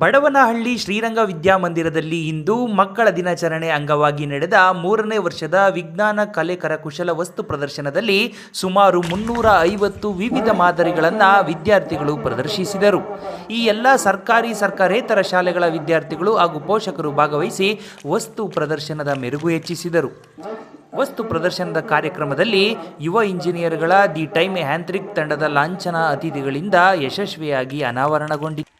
ಬಡವನಹಳ್ಳಿ ಶ್ರೀರಂಗ ವಿದ್ಯಾಮಂದಿರದಲ್ಲಿ ಇಂದು ಮಕ್ಕಳ ದಿನಾಚರಣೆ ಅಂಗವಾಗಿ ನಡೆದ ಮೂರನೇ ವರ್ಷದ ವಿಜ್ಞಾನ ಕಲೆ ಕರಕುಶಲ ವಸ್ತು ಪ್ರದರ್ಶನದಲ್ಲಿ ಸುಮಾರು ಮುನ್ನೂರ ಐವತ್ತು ವಿವಿಧ ಮಾದರಿಗಳನ್ನು ವಿದ್ಯಾರ್ಥಿಗಳು ಪ್ರದರ್ಶಿಸಿದರು. ಈ ಎಲ್ಲ ಸರ್ಕಾರಿ ಸರ್ಕಾರೇತರ ಶಾಲೆಗಳ ವಿದ್ಯಾರ್ಥಿಗಳು ಹಾಗೂ ಪೋಷಕರು ಭಾಗವಹಿಸಿ ವಸ್ತು ಪ್ರದರ್ಶನದ ಮೆರುಗು ಹೆಚ್ಚಿಸಿದರು. ವಸ್ತು ಪ್ರದರ್ಶನದ ಕಾರ್ಯಕ್ರಮದಲ್ಲಿ ಯುವ ಇಂಜಿನಿಯರ್ಗಳ ದಿ ಟೈಮ್ ಹ್ಯಾಂತ್ರಿಕ್ ತಂಡದ ಲಾಂಛನ ಅತಿಥಿಗಳಿಂದ ಯಶಸ್ವಿಯಾಗಿ ಅನಾವರಣಗೊಂಡಿತು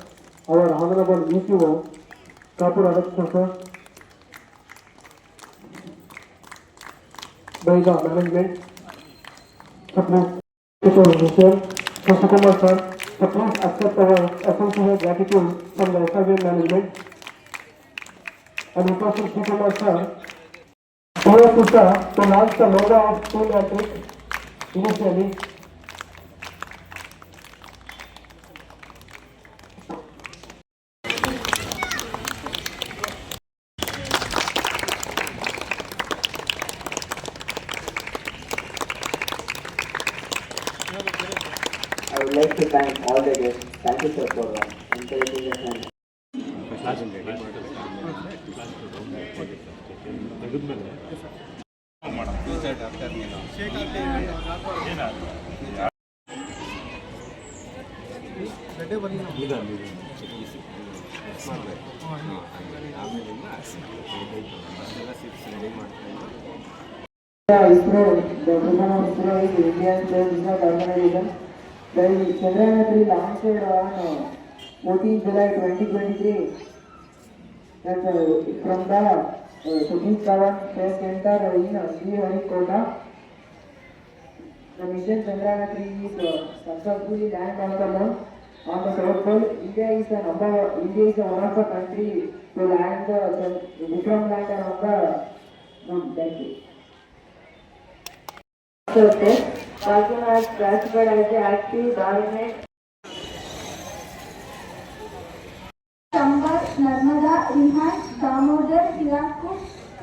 our honorable VCO, Kapur Adakshar sir, by the management. So please, take our mission, so Sukumar sir, so please accept our sincere gratitude from the SRB management. And requesting Sukumar sir, Dear Sutta, to launch the logo of school matrix initially. Of ISRO is Indian Space Research Organization. The Chandrayaan 3 launched on uh, 14 July 2023. That uh, from the uh, Space Center in uh, Sriharikota. The mission Chandrayaan 3 is uh, successfully landed on the. On the South Pole, India is a number. India is one of the country to land the uh, Vikram lander on the moon. Thank you. surface. Falcon was classified as the active dominant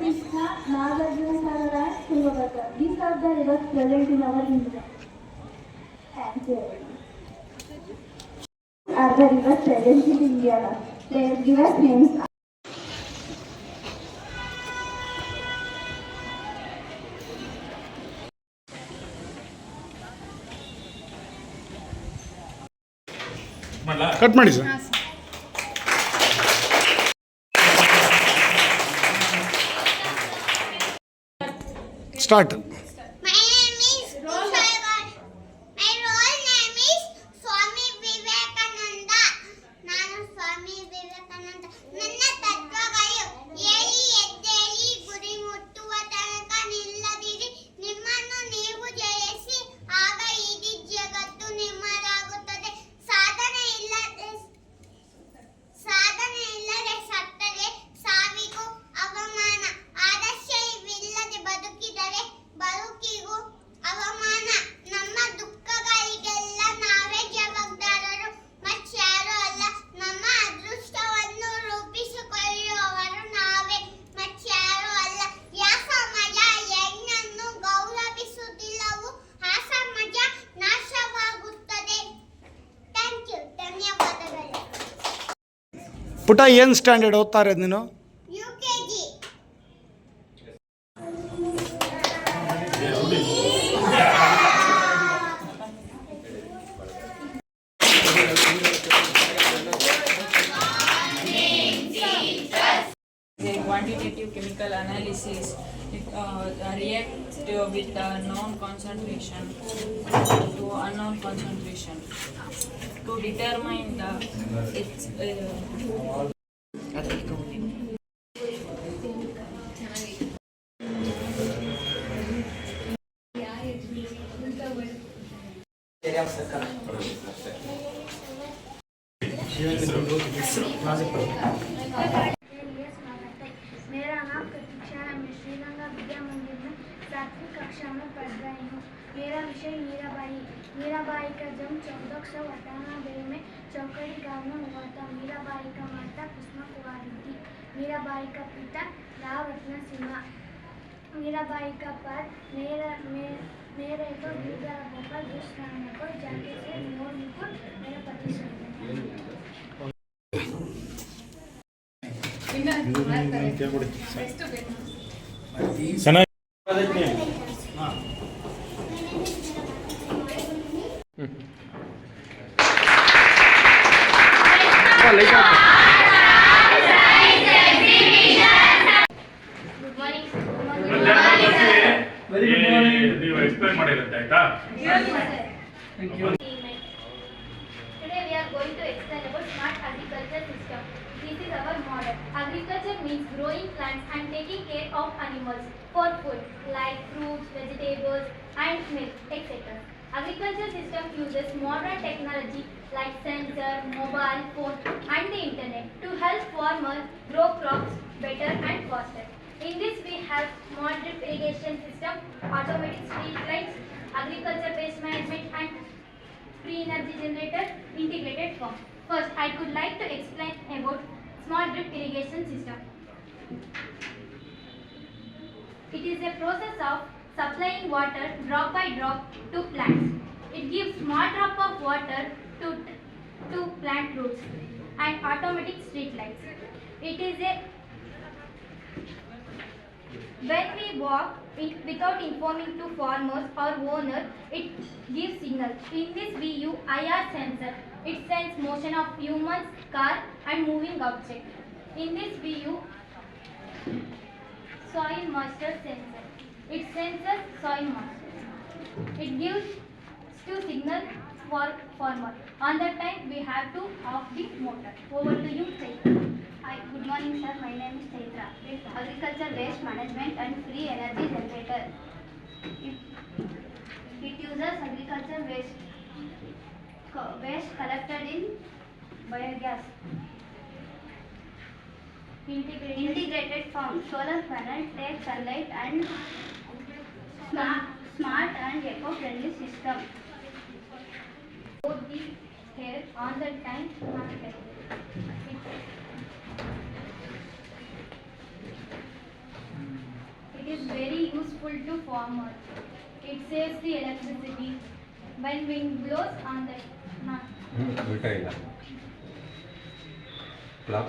Krishna, Nagarjuna Sagar and Tungabhadra. These are the rivers present in our India. And there are the rivers present in India. Their given names are cut ಮಾಡಿ sir start ಪುಟ ಏನು standard ಓದ್ತಾ ಇರೋದು ನೀನು a quantitative chemical analysis it, uh, react with the known concentration to unknown concentration to determine मेरा नाम प्रतीक्षा है। मैं श्रीलंका विद्या मंदिर में सातवीं कक्षा में पढ़ रही हूँ। मेरा विषय मीराबाई मीराबाई का जन्म चौदह सौ अट्ठानबे में चौकड़ी गाँव में हुआ था मीराबाई का माता कुसुमा कुमारी थी मीराबाई का पिता राव रत्न सिन्हा मीराबाई का पद मेरा मे, मेरे तो गिरधर गोपाल खाने को जाके से मोर मुकुट मेरे पति से sensor, mobile phone and the internet to help farmers grow crops better and faster. In this we have smart drip irrigation system, automatic street lights, agriculture based management and free energy generator integrated form. First, I could like to explain about smart drip irrigation system. It is a process of supplying water drop by drop to plants. It gives small drop of water to, to plant roots and automatic street lights. It is a when we walk in, without informing to farmers or owner, it gives signal. In this use IR sensor. It sends motion of humans, car and moving object. In this use soil moisture sensor. It senses soil moisture. It gives two signal for farmer. On that time we have to off the motor. Over to you, Chaitra. Hi, good morning sir. My name is Chaitra. Agriculture waste management and free energy generator. It, it uses agriculture waste waste collected in biogas. Integrated, integrated farm. Solar panel takes sunlight and smart, smart and eco-friendly system. Both the hair on the time not like It is very useful to farmer. It saves the electricity when wind blows on the not. ಉಲ್ಟಾ ಇಲ್ಲ clock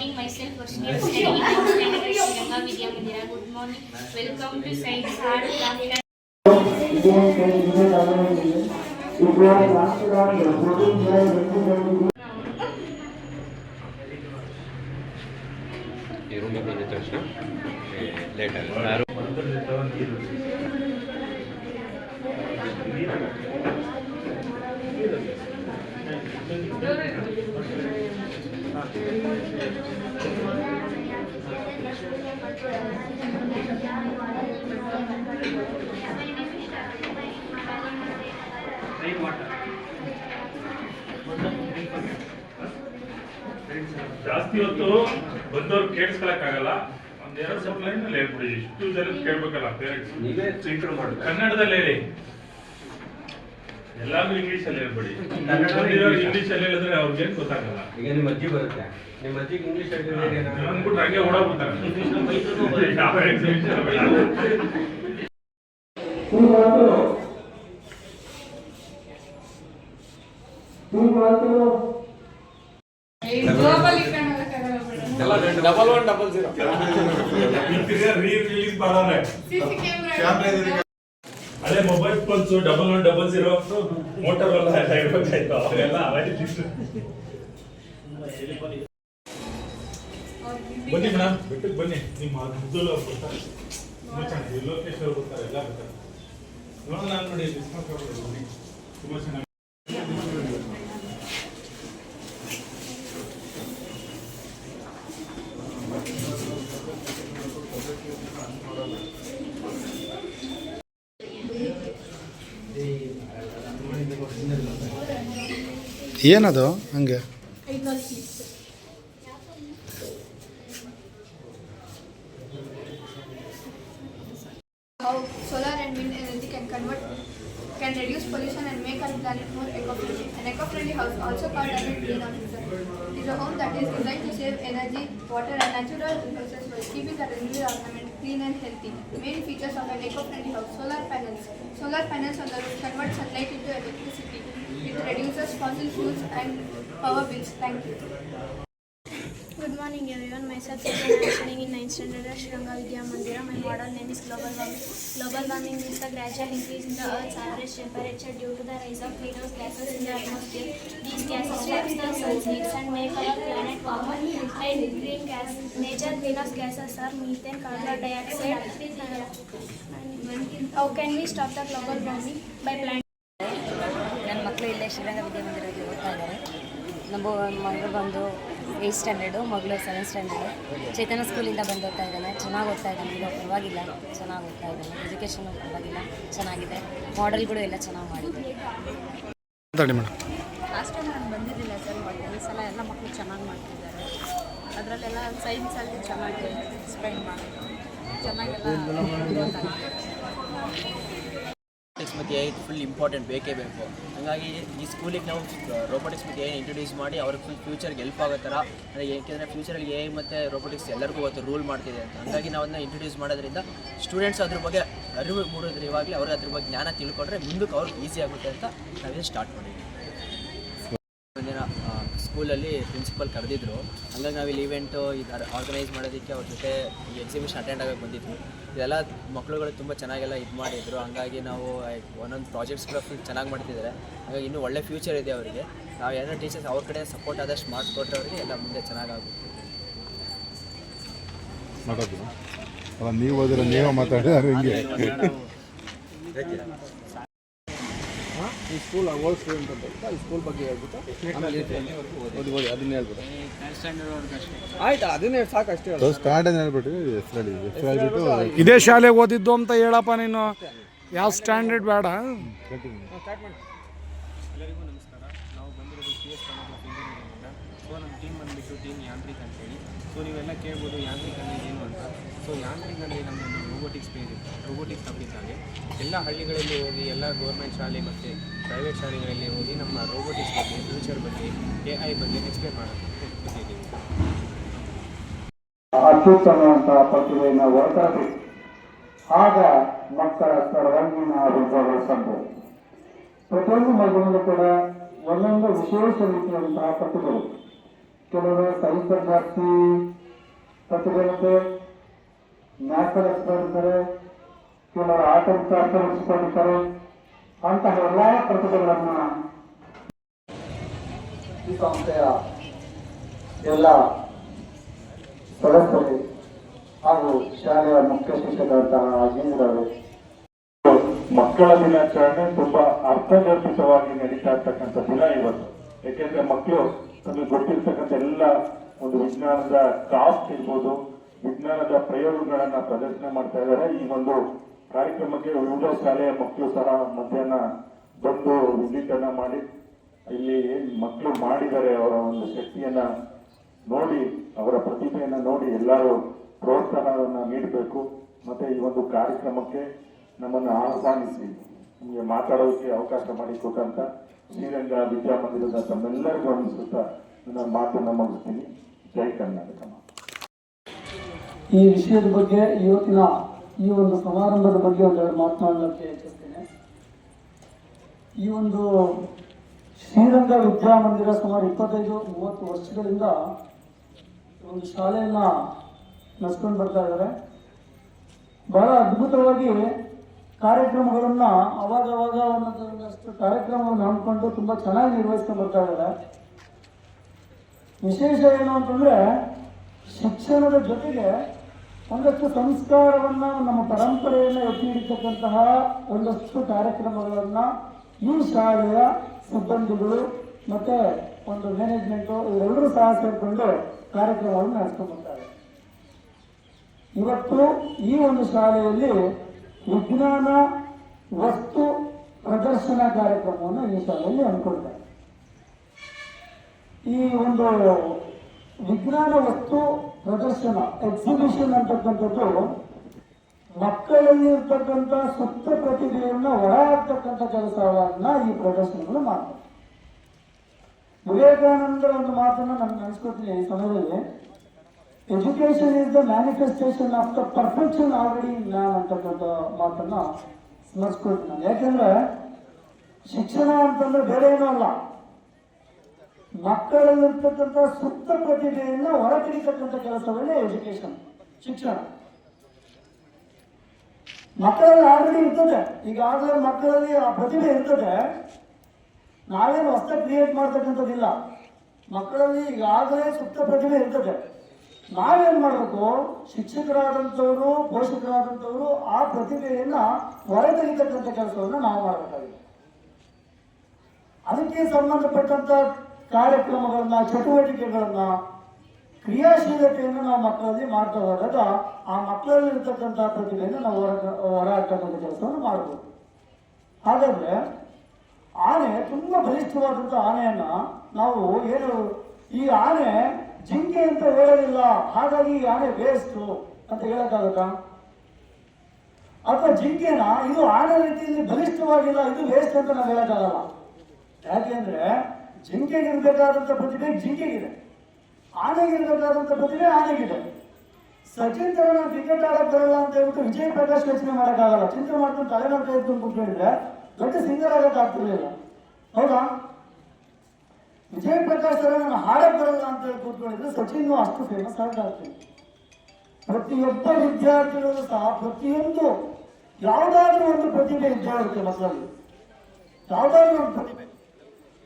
morning. Myself Varshini, studying in standard at Sri Lanka Vidya Mandira. Good morning. Welcome to Science Art Craft and ಈ ರೂಮಿಗೆ ಬಂದಿದ ತಕ್ಷಣ litre ಯಾರು ಜಾಸ್ತಿ ಹೊತ್ತು ಬಂದವ್ರು ಕೇಳಿಸ್ಕೊಳಕ್ಕಾಗಲ್ಲ ಒಂದ್ ಎರಡು ಸ್ವಲ್ಪ ಲೈನ್ ಅಲ್ಲಿ ಹೇಳ್ಬಿಡಿ. ಇಷ್ಟು ಜನ ಕೇಳ್ಬೇಕಲ್ಲ ಪೇರೆಂಟ್ಸ್ ಕನ್ನಡದಲ್ಲಿ ಹೇಳಿ. ಎಲ್ಲಾರು ಇಂಗ್ಲಿಷ್ ಅಲ್ಲಿ ಹೇಳ್ಬೇಡಿ. ಇಂಗ್ಲಿಷ್ ಅಲ್ಲಿ ಹೇಳಿದ್ರೆ ಅವ್ರಿಗೇನ್ ಗೊತ್ತಾಗಲ್ಲ. ಈಗ ನಿಮ್ಮ ಅಜ್ಜಿ ಬರುತ್ತೆ. ನಿಮ್ಮ ಅಜ್ಜಿಗೆ ಇಂಗ್ಲಿಷ್ ಅಂದ್ಬಿಟ್ರೆ ಹಂಗೆ ಓಡಾಗ್ಬಿಡ್ತಾರೆ ಡಬಲ್ exhibition ಡಬಲ್ ಹೇಳ್ತೀವಿ ರೀ ರಿಲೀಸ್ ಮಾಡವ್ರೆ ಹಳೆ mobile phones double one double zero motor ಎಲ್ಲ ಇರ್ಬೇಕಾಯ್ತು. ಅವೆಲ್ಲ ಬನ್ನಿ ಮೇಡಮ್ ಬೆಟ್ಟಕ್ಕೆ ಬನ್ನಿ. ನಿಮ್ಮ ಮುದ್ದಲು ಬರ್ತಾರೆ ಚೆನ್ನಾಗಿ ಲೋಕೇಶ್ ಅವ್ರು ಬರ್ತಾರೆ ಎಲ್ಲ ಬರ್ತಾರೆ ನೋಡೋಣ ನೋಡಿ ಡಿಸ್ಕೌಂಟ್ ಬನ್ನಿ. ತುಂಬ ಚೆನ್ನಾಗಿ ಏನದು ಹಂಗೆ How solar and wind energy can convert, can reduce pollution and make our planet more eco-friendly. An eco-friendly house, also called as a greenhouse, is a home that is designed to save energy, water, and natural resources while keeping the environment clean and healthy. Main features of an eco-friendly house: solar panels. Solar panels on the roof convert sunlight into electricity. It reduces fossil fuels and power bills. Thank you. Morning everyone. Myself is I studying in 9th standard at Sriranga Vidya Mandira. My model name is global warming. Global warming means the gradual increase in the Earth's average temperature due to the rise of greenhouse gases in the atmosphere. These gases trap the sun's heat and make our planet warmer. And green gas, major greenhouse gases are methane, carbon dioxide. uh, and how can we stop the global warming by planting? ನನ್ನ ಮಕ್ಕಳು ಇಲ್ಲೇ ಶ್ರೀರಂಗ ವಿದ್ಯಾಮಂದಿರದಲ್ಲಿ ಓದ್ತಾ ಇದ್ದಾರೆ ನಮ್ಮ ಮಗಳು ಬಂದು eight standard ಮಗಳು seventh standard Chaitanya ಸ್ಕೂಲಿಂದ ಬಂದು ಓದ್ತಾ ಇದ್ದಾನೆ ಚೆನ್ನಾಗಿ ಓದ್ತಾ ಇದ್ದಾನೆ. ಈಗ ಪರವಾಗಿಲ್ಲ ಚೆನ್ನಾಗಿ ಓದ್ತಾ ಇದ್ದಾನೆ. ಎಜುಕೇಷನ್ ಪರವಾಗಿಲ್ಲ ಚೆನ್ನಾಗಿದೆ. ಮಾಡೆಲ್ಗಳು ಎಲ್ಲ ಚೆನ್ನಾಗಿ ಮಾಡಿದ್ದಾರೆ. ಲಾಸ್ಟ್ ಟೈಮ್ ನಾನು ಬಂದಿದ್ದಿಲ್ಲ ಸರ್ ಬಟ್ ಈ ಸಲ ಎಲ್ಲ ಮಕ್ಕಳು ಚೆನ್ನಾಗಿ ಮಾಡ್ತಿದ್ದಾರೆ. ಅದರಲ್ಲೆಲ್ಲ ಸೈನ್ಸಲ್ಲಿ ಚೆನ್ನಾಗಿ ಸ್ಪೆಂಡ್ ಮಾಡಿದ್ರು ಚೆನ್ನಾಗೆಲ್ಲ ಮತ್ತು ಎ ಫುಲ್ ಇಂಪಾರ್ಟೆಂಟ್ ಬೇಕೇ ಬೇಕು. ಹಾಗಾಗಿ ಈ ಸ್ಕೂಲಿಗೆ ನಾವು ರೋಬೋಟಿಕ್ಸ್ ಮತ್ತು ಏನು ಇಂಟ್ರೊಡ್ಯೂಸ್ ಮಾಡಿ ಅವ್ರಿಗೆ ಫುಲ್ ಫ್ಯೂಚರ್ಗೆ ಹೆಲ್ಪ್ ಆಗೋ ಥರ, ಅಂದರೆ ಏಕೆಂದರೆ ಫ್ಯೂಚರಲ್ಲಿ ಎ ಮತ್ತು ರೋಬೋಟಿಕ್ಸ್ ಎಲ್ಲರಿಗೂ ಅವತ್ತು ರೂಲ್ ಮಾಡ್ತಿದೆ ಅಂತ. ಹಾಗಾಗಿ ನಾವು ಅದನ್ನ ಇಂಟ್ರೊಡ್ಯೂಸ್ ಮಾಡೋದ್ರಿಂದ ಸ್ಟೂಡೆಂಟ್ಸ್ ಅದ್ರ ಬಗ್ಗೆ ಅರಿವು ಮೂಡೋದ್ರ ಇವಾಗಲೇ ಅವ್ರಿಗೆ ಅದ್ರ ಬಗ್ಗೆ ಜ್ಞಾನ ತಿಳ್ಕೊಂಡ್ರೆ ಮುಂದಕ್ಕೆ ಅವ್ರಿಗೆ ಈಸಿ ಆಗುತ್ತೆ ಅಂತ ನಾವೇ ಸ್ಟಾರ್ಟ್ ಮಾಡಿದ್ವಿ ಒಂದಿನ ಸ್ಕೂಲಲ್ಲಿ ಪ್ರಿನ್ಸಿಪಲ್ ಕರೆದಿದ್ರು ಹಂಗಾಗಿ ನಾವು ಇಲ್ಲಿ ಈವೆಂಟು ಇದು ಆರ್ಗನೈಸ್ ಮಾಡೋದಕ್ಕೆ ಅವ್ರ ಜೊತೆ ಈ ಎಕ್ಸಿಬಿಷನ್ ಅಟೆಂಡ್ ಆಗೋಕ್ಕೆ ಬಂದಿದ್ವಿ ಇದೆಲ್ಲ ಮಕ್ಕಳುಗಳು ತುಂಬ ಚೆನ್ನಾಗೆಲ್ಲ ಇದು ಮಾಡಿದ್ರು ಹಂಗಾಗಿ ನಾವು ಒಂದೊಂದು ಪ್ರಾಜೆಕ್ಟ್ಸ್ ಕೂಡ ಫುಲ್ ಚೆನ್ನಾಗಿ ಮಾಡ್ತಿದ್ದಾರೆ ಹಾಗಾಗಿ ಇನ್ನೂ ಒಳ್ಳೆ ಫ್ಯೂಚರ್ ಇದೆ ಅವರಿಗೆ ನಾವು ಏನೋ ಟೀಚರ್ಸ್ ಅವ್ರ ಕಡೆ ಸಪೋರ್ಟ್ ಆದಷ್ಟು ಮಾಡಿಕೊಟ್ರೆ ಅವರಿಗೆ ಎಲ್ಲ ಮುಂದೆ ಚೆನ್ನಾಗಾಗುತ್ತೆ ಮಾಡೋದು ನೀವು ಹೋದ್ರೆ ನೀವೇ ಮಾತಾಡಿದ್ರೆ ಹಿಂಗೆ ಈ ಸ್ಕೂಲ್ ಓಲ್ಡ್ ಸ್ಟೂಡೆಂಟ್ ಅಂತ ಈ ಸ್ಕೂಲ್ ಬಗ್ಗೆ ಹೇಳ್ಬಿಟ್ಟು ಆಮೇಲೆ ಓದಿ ಓದಿ ಅದನ್ನ ಹೇಳ್ಬಿಟ್ಟು. ಆಯ್ತು ಅದನ್ನೇ ಸಾಕು ಅಷ್ಟೇ. ಸ್ಟಾರ್ಟ್ ಹೇಳ್ಬಿಟ್ಟು ಹೇಳ್ಬಿಟ್ಟು ಇದೇ ಶಾಲೆಗೆ ಓದಿದ್ದು ಅಂತ ಹೇಳಪ್ಪ ನೀನು. ಯಾವ ಸ್ಟ್ಯಾಂಡರ್ಡ್ ಬೇಡ ಎಲ್ಲರಿಗೂ ನಮಸ್ಕಾರ ನಾವು ಬಂದಿರೋದು ಸಿ ಎಸ್ ಕಾಲೇಜ್ ಆಫ್ ಇಂಜಿನಿಯರಿಂಗಿಂದ ಸೊ ನಮ್ಮ ಟೀಮ್ ಬಂದುಬಿಟ್ಟು ಟೀಮ್ ಯಾಂತ್ರಿಕ್ ಅಂತೇಳಿ. ಸೊ ನೀವೆಲ್ಲ ಕೇಳ್ಬೋದು ಯಾಂತ್ರಿಕ್ ಅಂದರೆ ಏನು ಅಂತ. ಸೊ ಯಾಂತ್ರಿಕ್ ಅಂದರೆ ನಮ್ಮದು ರೋಬೋಟಿಕ್ಸ್ ಪೇಜ್ ರೋಬೋಟಿಕ್ಸ್ ಆಗಿ ಎಲ್ಲ ಹಳ್ಳಿಗಳಲ್ಲಿ ಹೋಗಿ, ಎಲ್ಲ ಗೌರ್ಮೆಂಟ್ ಶಾಲೆ ಮತ್ತು ಪ್ರೈವೇಟ್ ಶಾಲೆಗಳಲ್ಲಿ ಹೋಗಿ ನಮ್ಮ ರೋಬೋಟಿಕ್ಸ್ ಬಗ್ಗೆ ಫ್ಯೂಚರ್ ಬಗ್ಗೆ ಎ ಐ ಬಗ್ಗೆ ಎಕ್ಸ್ಪ್ಲೇನ್ ಮಾಡೋದು ಅತ್ಯುತ್ತಮ ಅತ್ಯುತ್ತಮವಂತಹ ಪ್ರತಿಭೆಯನ್ನು ಹೊರತರಬೇಕು ಆಗ ಮಕ್ಕಳ ಸರ್ವಾಂಗೀಣ ಅಭಿವೃದ್ಧಿ ಸಂಭವ ಪ್ರತಿಯೊಂದು ಮಗುವಿನಲ್ಲೂ ಕೂಡ ಒಂದೊಂದು ವಿಶೇಷ ರೀತಿಯಂತಹ ಪ್ರತಿಭೆಗಳು ಕೆಲವರು ಸಾಹಿತ್ಯ ಜಾಸ್ತಿ ಪ್ರತಿಭೆ ಇರುತ್ತೆ ಮ್ಯಾಥಲ್ ಎಕ್ಸ್ಪರ್ಟ್ ಇರ್ತಾರೆ ಕೆಲವರು ವಿಚಾರ ಎಕ್ಸ್ಪರ್ಟ್ ಅಂತಹ ಎಲ್ಲ ಪ್ರತಿಭೆಗಳನ್ನು ಈ ಸಂಸ್ಥೆಯ ಎಲ್ಲ ಸದಸ್ಯರು ಹಾಗೂ ಶಾಲೆಯ ಮುಖ್ಯ ಶಿಕ್ಷಕರಂತಹ ಅಜೀಂದ್ರವರು ಮಕ್ಕಳ ದಿನಾಚರಣೆ ತುಂಬಾ ಅರ್ಥಗರ್ಭಿತವಾಗಿ ನಡೀತಾ ಇರ್ತಕ್ಕಂಥ ದಿನ ಇವತ್ತು. ಯಾಕೆಂದ್ರೆ ಮಕ್ಕಳು ತಮಗೆ ಗೊತ್ತಿರ್ತಕ್ಕಂಥ ಎಲ್ಲ ಒಂದು ವಿಜ್ಞಾನದ ಕಾಸ್ಟ್ ಇರ್ಬೋದು, ವಿಜ್ಞಾನದ ಪ್ರಯೋಗಗಳನ್ನ ಪ್ರದರ್ಶನ ಮಾಡ್ತಾ ಇದ್ದಾರೆ. ಈ ಒಂದು ಕಾರ್ಯಕ್ರಮಕ್ಕೆ ವಿವಿಧ ಶಾಲೆಯ ಮಕ್ಕಳು ಸಹ ಮಧ್ಯಾಹ್ನ ಬಂದು ವಿಸಿಟ್ ಮಾಡಿ, ಇಲ್ಲಿ ಏನ್ ಮಕ್ಕಳು ಮಾಡಿದ್ದಾರೆ ಅವರ ಒಂದು ಶಕ್ತಿಯನ್ನ ನೋಡಿ, ಅವರ ಪ್ರತಿಭೆಯನ್ನ ನೋಡಿ ಎಲ್ಲರೂ ಪ್ರೋತ್ಸಾಹವನ್ನ ನೀಡಬೇಕು. ಮತ್ತೆ ಈ ಒಂದು ಕಾರ್ಯಕ್ರಮಕ್ಕೆ ನಮ್ಮನ್ನು ಆಹ್ವಾನಿಸಿ, ನಿಮಗೆ ಮಾತಾಡೋಕ್ಕೆ ಅವಕಾಶ ಮಾಡಿಕೊಟ್ಟಂತ ಶ್ರೀರಂಗ ವಿದ್ಯಾಮಂದಿರದ ತಮ್ಮೆಲ್ಲರಿಗೂ ಅನಿಸುತ್ತಾ ನನ್ನ ಮಾತನ್ನು ಮುಗಿಸ್ತೀನಿ. ಜೈ ಕರ್ನಾಟಕ. ಈ ವಿಷಯದ ಬಗ್ಗೆ ಇವತ್ತಿನ ಈ ಒಂದು ಸಮಾರಂಭದ ಬಗ್ಗೆ ಒಂದೆರಡು ಮಾತನಾಡಲಿಕ್ಕೆ ಇಚ್ಛಿಸ್ತೇನೆ ಈ ಒಂದು ಶ್ರೀರಂಗ ವಿದ್ಯಾಮಂದಿರ ಸುಮಾರು ಇಪ್ಪತ್ತೈದು, ಮೂವತ್ತು ವರ್ಷಗಳಿಂದ ಒಂದು ಶಾಲೆಯನ್ನ ನಡೆಸ್ಕೊಂಡು ಬರ್ತಾ ಇದ್ದಾರೆ. ಬಹಳ ಅದ್ಭುತವಾಗಿ ಕಾರ್ಯಕ್ರಮಗಳನ್ನ ಅವಾಗ ಅವಾಗ ಒಂದಷ್ಟು ಕಾರ್ಯಕ್ರಮವನ್ನು ಹಮ್ಮಿಕೊಂಡು ತುಂಬಾ ಚೆನ್ನಾಗಿ ನಿರ್ವಹಿಸ್ಕೊಂಡು ಬರ್ತಾ ಇದ್ದಾರೆ. ವಿಶೇಷ ಏನು ಅಂತಂದ್ರೆ ಶಿಕ್ಷಣದ ಜೊತೆಗೆ ಒಂದಷ್ಟು ಸಂಸ್ಕಾರವನ್ನು, ನಮ್ಮ ಪರಂಪರೆಯನ್ನು ಎತ್ತಿ ಹಿಡಿತಕ್ಕಂತಹ ಒಂದಷ್ಟು ಕಾರ್ಯಕ್ರಮಗಳನ್ನು ಈ ಶಾಲೆಯ ಸಿಬ್ಬಂದಿಗಳು ಮತ್ತೆ ಒಂದು ಮ್ಯಾನೇಜ್ಮೆಂಟು ಇವರೆಲ್ಲರೂ ಸಹ ಸೇರಿಕೊಂಡು ಕಾರ್ಯಕ್ರಮವನ್ನು ನಡೆಸ್ಕೊಂಡು ಬರ್ತಾರೆ ಇವತ್ತು ಈ ಒಂದು ಶಾಲೆಯಲ್ಲಿ ವಿಜ್ಞಾನ, ವಸ್ತು, ಪ್ರದರ್ಶನ ಕಾರ್ಯಕ್ರಮವನ್ನು ಈ ಶಾಲೆಯಲ್ಲಿ ಹಮ್ಮಿಕೊಳ್ತಾರೆ. ಈ ಒಂದು ವಿಜ್ಞಾನ, ವಸ್ತು, ಪ್ರದರ್ಶನ ಎಕ್ಸಿಬಿಷನ್ ಅಂತಕ್ಕಂಥದ್ದು ಮಕ್ಕಳಲ್ಲಿ ಇರ್ತಕ್ಕಂಥ ಸುಪ್ತ ಪ್ರತಿಭೆಯನ್ನ ಹೊರಹಾಕ್ತಕ್ಕಂಥ ಕೆಲಸವನ್ನ ಈ ಪ್ರದರ್ಶನಗಳು ಮಾಡ್ತಾರೆ ವಿವೇಕಾನಂದರ ಒಂದು ಮಾತನ್ನ ನಾನು ನೆನೆಸ್ಕೊತೀನಿ ಈ ಸಮಯದಲ್ಲಿ. Education is the manifestation of the perfection already man ಅಂತಕ್ಕಂಥ ಮಾತನ್ನ ಸ್ಮರಿಸ್ಕೊಳ್ತೀನಿ. ನಾನು ಯಾಕೆಂದ್ರೆ ಶಿಕ್ಷಣ ಅಂತಂದ್ರೆ ಬೇರೆ ಏನೂ ಅಲ್ಲ. ಮಕ್ಕಳಲ್ಲಿರ್ತಕ್ಕಂಥ ಸುಪ್ತ ಪ್ರತಿಭೆಯನ್ನ ಹೊರತೆಗಿತಕ್ಕಂಥ ಕೆಲಸವನ್ನೇ ಎಜುಕೇಶನ್ ಶಿಕ್ಷಣ. ಮಕ್ಕಳಲ್ಲಿ ಆಲ್ರೆಡಿ ಇರ್ತದೆ. ಈಗಾಗಲೇ ಮಕ್ಕಳಲ್ಲಿ ಆ ಪ್ರತಿಭೆ ಇರ್ತದೆ. ನಾವೇನು ಹೊಸ ಕ್ರಿಯೇಟ್ ಮಾಡ್ತಕ್ಕಂಥದ್ದಿಲ್ಲ. ಮಕ್ಕಳಲ್ಲಿ ಈಗಾಗಲೇ ಸುಪ್ತ ಪ್ರತಿಭೆ ಇರ್ತದೆ. ನಾವೇನ್ ಮಾಡಬೇಕು? ಶಿಕ್ಷಕರಾದಂಥವರು, ಪೋಷಕರಾದಂಥವರು ಆ ಪ್ರತಿಭೆಯನ್ನ ಹೊರತೆಗಿತಕ್ಕಂಥ ಕೆಲಸವನ್ನು ನಾವು ಮಾಡಬೇಕಾಗಿದೆ. ಅದಕ್ಕೆ ಸಂಬಂಧಪಟ್ಟಂತ ಕಾರ್ಯಕ್ರಮಗಳನ್ನ, ಚಟುವಟಿಕೆಗಳನ್ನ, ಕ್ರಿಯಾಶೀಲತೆಯನ್ನು ನಾವು ಮಕ್ಕಳಲ್ಲಿ ಮಾಡ್ತಾ ಹೋದಾಗ ಆ ಮಕ್ಕಳಲ್ಲಿ ಇರ್ತಕ್ಕಂಥ ಪ್ರತಿಭೆಯನ್ನು ನಾವು ಹೊರ ಹೊರಹಾಕ್ತಕ್ಕಂಥ ಕೆಲಸವನ್ನು ಮಾಡಬಹುದು ಹಾಗಾದ್ರೆ ಆನೆ ತುಂಬಾ ಬಲಿಷ್ಠವಾದಂಥ ಆನೆಯನ್ನ ನಾವು ಏನು ಈ ಆನೆ ಜಿಂಕೆ ಅಂತ ಹೇಳೋದಿಲ್ಲ ಹಾಗಾಗಿ ಈ ಆನೆ ವೇಸ್ಟು ಅಂತ ಹೇಳೋಕ್ಕಾಗತ್ತ? ಅಥವಾ ಜಿಂಕೆನ ಇದು ಆನೆ ರೀತಿಯಲ್ಲಿ ಬಲಿಷ್ಠವಾಗಿಲ್ಲ, ಇದು ವೇಸ್ಟ್ ಅಂತ ನಾವು ಹೇಳೋಕ್ಕಾಗಲ್ಲ. ಯಾಕೆಂದ್ರೆ ಜಿಂಕೆಗಿರ್ಬೇಕಾದಂಥ ಪ್ರತಿಭೆ ಜಿಂಕೆಗಿದೆ. ಆನೆಗಿರ್ಬೇಕಾದಂಥ ಪ್ರತಿಭೆ ಆನೆಗಿದೆ. ಸಚಿನ್ ತರ ನಾವು ಕ್ರಿಕೆಟ್ ಆಡಕ್ ಬರಲ್ಲ ಅಂತ ಹೇಳ್ಬಿಟ್ಟು ವಿಜಯ್ ಪ್ರಕಾಶ್ ಯೋಚನೆ ಮಾಡೋಕ್ಕಾಗಲ್ಲ. ಚಿಂತೆ ಮಾಡ್ಕೊಂಡು ತಲೆನೋವು ಎತ್ಕೊಂಡು ಕೂತ್ಕೊಂಡಿದ್ರೆ ದೊಡ್ಡ ಸಿಂಗರ್ ಆಗೋಕ್ಕಾಗ್ತಿರಲಿಲ್ಲ. ಹೌದಾ? ವಿಜಯ್ ಪ್ರಕಾಶ್ ನಾನು ಬರಲ್ಲ ಅಂತ ಹೇಳಿ ಕೂತ್ಕೊಂಡಿದ್ರೆ ಸಚಿನ್ ಅಷ್ಟು ಫೇಮಸ್ ಆಗ್ತಾರೆ ಪ್ರತಿಯೊಬ್ಬ ವಿದ್ಯಾರ್ಥಿಗಳು ಸಹ, ಪ್ರತಿಯೊಂದು, ಯಾವುದಾದ್ರೂ ಒಂದು ಪ್ರತಿಭೆ ಇದ್ದೇ ಇರುತ್ತೆ ಮಕ್ಕಳಲ್ಲಿ ಯಾವುದಾದ್ರೂ ಒಂದು ಪ್ರತಿಭೆ.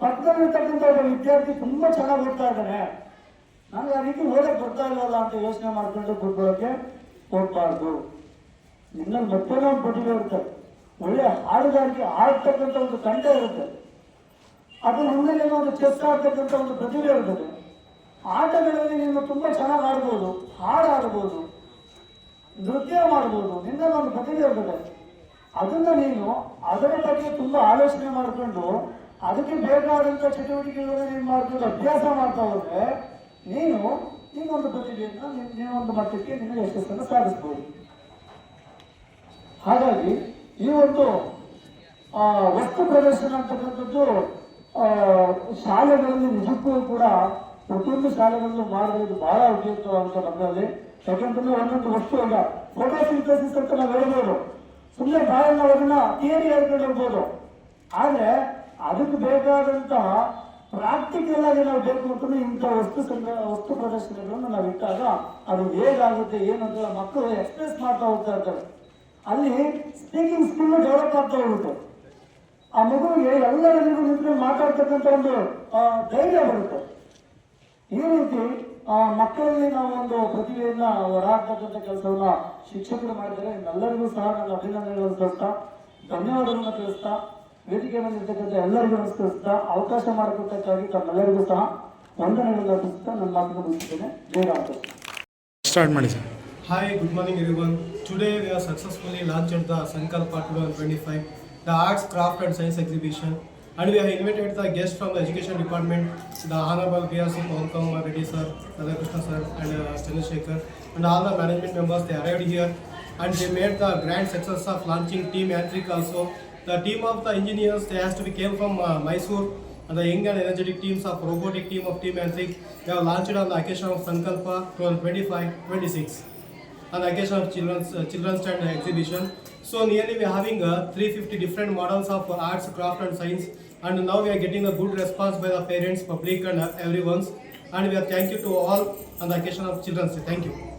ಪಕ್ಕದಲ್ಲಿರ್ತಕ್ಕಂಥ ಒಬ್ಬ ವಿದ್ಯಾರ್ಥಿ ತುಂಬಾ ಚೆನ್ನಾಗಿ ಓದ್ತಾ ಇದ್ದಾನೆ. ನನಗೆ ಆ ರೀತಿ ಓದಕ್ಕೆ ಬರ್ತಾ ಇಲ್ಲ ಅಂತ ಯೋಚನೆ ಮಾಡ್ಕೊಂಡು ಕೂತ್ಕೊಳ್ಳೋಕೆ ಹೋಗ್ಬಾರ್ದು. ನಿನ್ನಲ್ಲಿ ಮತ್ತೇನೋ ಒಂದು ಪ್ರತಿಭೆ ಇರುತ್ತೆ. ಒಳ್ಳೆ ಹಾಡುಗಾರಿಕೆ ಆಡ್ತಕ್ಕಂಥ ಒಂದು ತಂಡ ಇರುತ್ತೆ. ಅದು ನಮ್ಮಲ್ಲಿ ಒಂದು ಚೆಸ್ ಆಡ್ತಕ್ಕಂಥ ಒಂದು ಪ್ರತಿಭೆ ಇರ್ತದೆ. ಆಟಗಳಲ್ಲಿ ನೀನು ತುಂಬಾ ಚೆನ್ನಾಗಿ ಆಡ್ಬೋದು, ಹಾಡು ಆಡ್ಬೋದು, ನೃತ್ಯ ಮಾಡ್ಬೋದು ನಿನ್ನಲ್ಲಿ ಒಂದು ಪ್ರತಿಭೆ ಇರ್ತದೆ. ಅದನ್ನ ನೀನು ಅದರ ಬಗ್ಗೆ ತುಂಬಾ ಆಲೋಚನೆ ಮಾಡಿಕೊಂಡು, ಅದಕ್ಕೆ ಬೇಕಾದಂಥ ಚಟುವಟಿಕೆಗಳನ್ನ ನೀನು ಮಾಡ್ಕೊಂಡು ಅಭ್ಯಾಸ ಮಾಡ್ತಾ ಹೋದ್ರೆ, ನೀನು ನಿನ್ನೊಂದು ಪ್ರತಿಭೆಯನ್ನ ನಿನ್ನೊಂದು ನೀನೊಂದು ಮಟ್ಟಕ್ಕೆ ನಿನ್ನ ಯಶಸ್ಸನ್ನು ಸಾಧಿಸ್ಬೋದು. ಹಾಗಾಗಿ ಈ ಒಂದು ವಸ್ತು ಪ್ರದರ್ಶನ ಅಂತಕ್ಕಂಥದ್ದು ಶಾಲೆಗಳಲ್ಲಿ ನಿಜಕ್ಕೂ ಕೂಡ ಪ್ರತಿಯೊಂದು ಶಾಲೆಗಳಲ್ಲೂ ಮಾಡೋದು ಬಹಳ ಉಪಯುಕ್ತವಾಗುತ್ತೆ ನಮ್ಮಲ್ಲಿ ಯಾಕಂತಂದ್ರೆ ಒಂದೊಂದು ವಸ್ತು ಅಲ್ಲ, ಫೋಟೋ ಸಿಂಥೆಸಿಸ್ ಅಂತ ನಾವು ಹೇಳ್ಬೋದು. ಸುಮ್ಮನೆ ಬಾಯಲ್ಲಿ ಅದನ್ನ ಥಿಯರಿ ಹೇಳ್ಕೊಂಡು ಹೋಗ್ಬೋದು ಆದ್ರೆ ಅದಕ್ಕೆ ಬೇಕಾದಂತಹ ಪ್ರಾಕ್ಟಿಕಲ್ ಆಗಿ ನಾವು ಬೇಕು ಅಂತಂದ್ರೆ ಇಂಥ ವಸ್ತು ಸಂಗ್ರಹ, ವಸ್ತು ಪ್ರದರ್ಶನಗಳನ್ನು ನಾವು ಇಟ್ಟಾಗ ಅದು ಹೇಗಾಗುತ್ತೆ, ಏನಂತ ಮಕ್ಕಳು ಎಕ್ಸ್ಪ್ರೆಸ್ ಮಾಡ್ತಾ ಹೋಗ್ತಾ ಇರ್ತಾರೆ. ಅಲ್ಲಿ ಸ್ಪೀಕಿಂಗ್ ಸ್ಕಿಲ್ ಡೆವಲಪ್ ಆಗ್ತಾ ಹೋಗುತ್ತೆ. ಆ ಎಲ್ಲರಿಗೂ ನಿಂತು ಮಾತಾಡ್ತಕ್ಕಂಥ ಒಂದು ಆ, ಧೈರ್ಯ ಬರುತ್ತೆ ಈ ರೀತಿ ಆ ಮಕ್ಕಳಲ್ಲಿ ನಾವು ಒಂದು ಪ್ರತಿಭೆಯನ್ನ ಹೊರಹಾಕ್ತಕ್ಕಂಥ ಕೆಲಸವನ್ನ ಶಿಕ್ಷಕರು ಮಾಡಿದರೆ ಎಲ್ಲರಿಗೂ ಸಹ ನನ್ನ ಅಭಿನಂದನೆಗಳನ್ನು ತಿಳಿಸ್ತಾ ಧನ್ಯವಾದಗಳನ್ನು ತಿಳಿಸ್ತಾ ವೇದಿಕೆ ಬಂದಿರ್ತಕ್ಕಂಥ ಎಲ್ಲರಿಗೂ ನಮಸ್ಕರಿಸ್ತಾ ಅವಕಾಶ ಮಾಡಿಕೊಟ್ಟಕ್ಕಾಗಿ ತಮ್ಮೆಲ್ಲರಿಗೂ ಸಹ ವಂದನೆಗಳನ್ನು ತಿಳಿಸ್ತಾ ನನ್ನ ಮಾತನ್ನು ಮುಗಿಸ್ತೇನೆ ಬೇಗ ಸ್ಟಾರ್ಟ್ ಮಾಡಿ sir Hi, good morning everyone. Today we have successfully launched the Sankalpa 2025, the Arts, Craft and science exhibition. And we have invited the guests from the Education Department, the Honorable B.R.C. Pawan Kumar Reddy sir, Radhakrishna sir and uh, Chandrasekhar and all the management members, they arrived here and they made the grand success of launching Team Yantrik also. The team of the engineers, they has to be came from uh, Mysore and the young and energetic teams of robotic team of Team Yantrik, they have launched on the occasion of Sankalpa 2025-26. on the occasion of children's uh, children's stand exhibition. So nearly we are having uh, 350 different models of arts, craft and science and now we are getting a good response by the parents, public and everyone's and we are thank you to all on the occasion of children's day. Thank you.